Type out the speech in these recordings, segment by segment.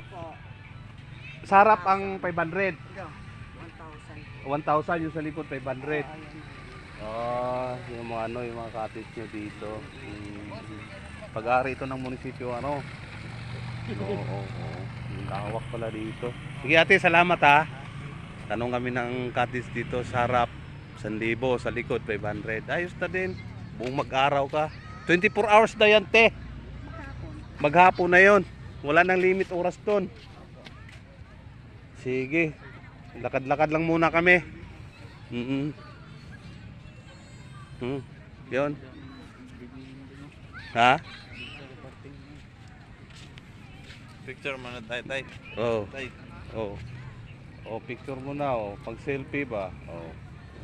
Ito po. Sa harap ang 500. Ito. 1,000. 1,000 yung sa likod 500. Oh, ayan. Ah, yung mga ano, yung mga cottage nyo dito. Mm. Pag-ari ito ng munisipyo, ano? Oo, oo, oo. Yung lawak pala dito. Sige ate, salamat ha. Tanong kami ng cottage dito sa harap. 1,000, sa likod 500. Ayos na din. Buong mag-araw ka. 24 hours na yan, te. Maghapon. Maghapon na yon. Wala nang limit oras doon. Sige. Lakad-lakad lang muna kami. Mm Hmm. Yon. Ha? Picture mo na tayo, tay. Oh. Tay. Oh. Oh, picture mo na oh. Pag selfie ba? Oh.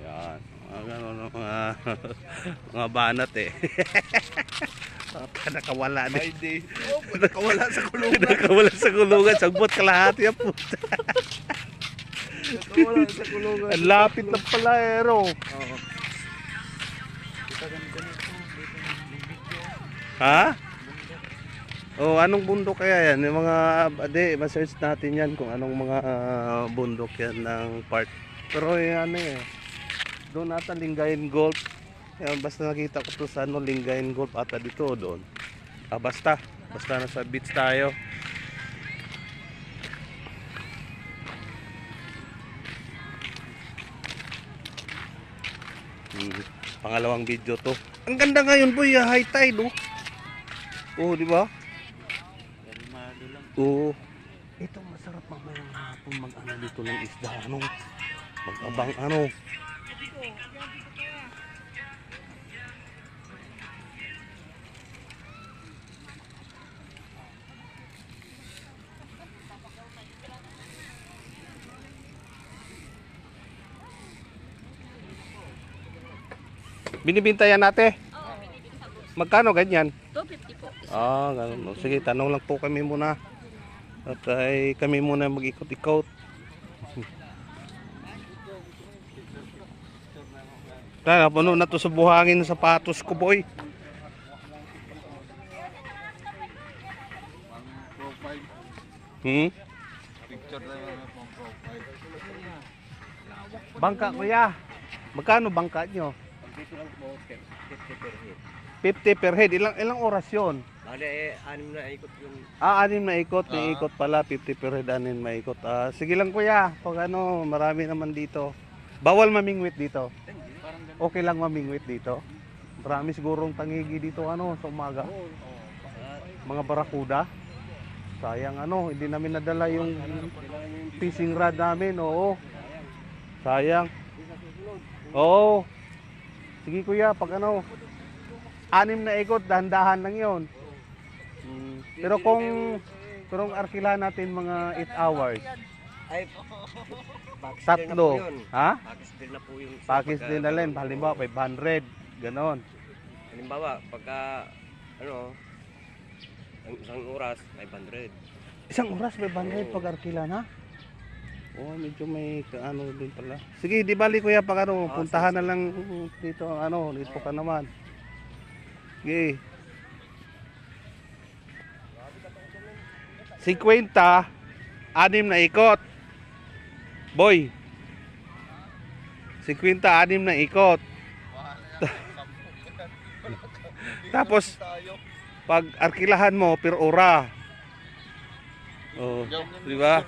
Yan. Mga ganun, mga, mga banat eh. Nakawala na. My day. Oh, nakawala sa kulungan. Nakawala sa kulungan. Sagbot kalahati ang puta. nakawala sa kulungan. Ang lapit ng palaero. Oo. Ha? Oh, anong bundok kaya yan? Yung mga, ade, ma-search natin yan kung anong mga ah, bundok yan ng part. Pero yan ano eh, doon ata Lingayen Golf. Yan, basta nakita ko to sa ano, Lingayen Golf ata dito o doon. Ah, basta. Basta nasa beach tayo. Hmm, Pangalawang video to. Ang ganda ngayon boy, ah, high tide oh. Oo, di ba? Kalmado lang. Oo. Ito masarap mamayang hapon mag-ano dito ng isda. Ano? Mag-abang ano. Binibintayan natin. Magkano ganyan? 250 po. Ah, ganun. Sige, tanong lang po kami muna. At ay kami muna mag-ikot-ikot. Kaya puno na to sa buhangin ng sapatos ko, boy. Hmm? Picture na lang pang profile. Bangka, kuya. Magkano bangka nyo? Dito lang po, 50 per head. 50 per head. Ilang, ilang oras yon? Bale, eh, anim na ikot yung Ah, anim na ikot. May Ah. ikot pala. 50 per head, anim na ikot. Ah, sige lang, kuya. Pag ano, marami naman dito. Bawal mamingwit dito. Okay lang mamingwit dito. Marami sigurong tangigi dito ano sa umaga. Mga barakuda. Sayang ano, hindi namin nadala yung fishing rod namin. Oo. Sayang. Oo. Sige kuya, pag ano, anim na ikot, dahan-dahan lang yon. Mm, Pero kung kung arkilahan natin mga 8 hours, ay tatlo. yun. Ha? Pakis din na po yung sa Pakis din na lang, halimbawa 500, ganon. Halimbawa, pagka ano ang isang oras 500. Isang oras 500 pag arkila na? Oh, medyo may ano din pala. Sige, di bali kuya pag ano, Ah, puntahan na lang dito ano, dito ka naman. Sige. 50 anim na ikot. Boy. 50 anim na ikot. Tapos pag arkilahan mo per ora. Oh, di ba?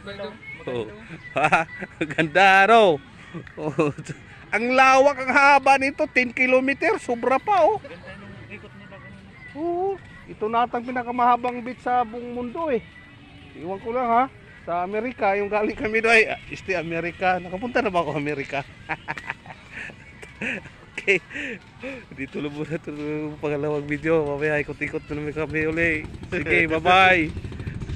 Oh. Ganda no. Oh. Ang lawak ang haba nito, 10 kilometer, sobra pa oh. Oo. Ito natang pinakamahabang beach sa buong mundo eh. Iwan ko lang ha. Sa Amerika, yung galing kami doon ay este Amerika. Nakapunta na ba ako Amerika? okay. Dito lang muna ito pangalawang video. Mamaya ikot-ikot na naman kami uli. Sige, bye-bye.